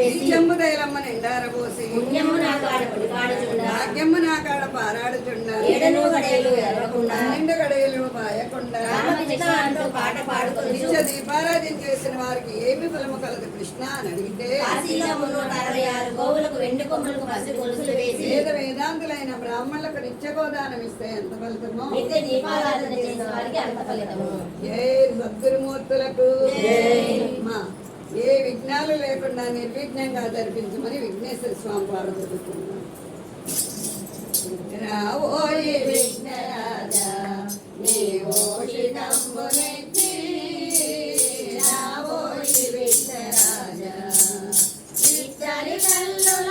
వేసి చెంబు తైలమ్మ నిండారబోసి పుణ్యము నా కాడ పుడికాడుచుండ భాగ్యమ్మ నా కాడ పారాడుచుండ. ఏడను గడయలు ఎరగకుండా పన్నెండు గడియలు పాయకుండా. రామకృష్ణ అంటూ పాట పాడుకొని నిత్య దీపారాధన చేసిన వారికి ఏమి ఫలము కలదు కృష్ణ అని అడిగితే కాశీలో మున్నూట అరవై ఆరు గోవులకు వెండి కొమ్ములకు పసి గొలుసులు వేసి వేద వేదాంతులైన బ్రాహ్మణులకు నిత్యగోదానం ఇస్తే ఎంత ఫలితమో? నిత్య దీపారాధన చేసిన వారికి అంత ఫలితము? ఏ సద్గురుమూర్తులకు. జై. ఏ విఘ్నాలు లేకుండా నిర్విఘ్నంగా జరిపించమని విఘ్నేశ్వర స్వామి పాడుకుంటున్నాం రావోయి విఘ్నరాజా నీవో శితంబునెత్తి రావోయి విఘ్నరాజా ఇద్దరి కల్లుల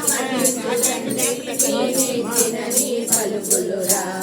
será.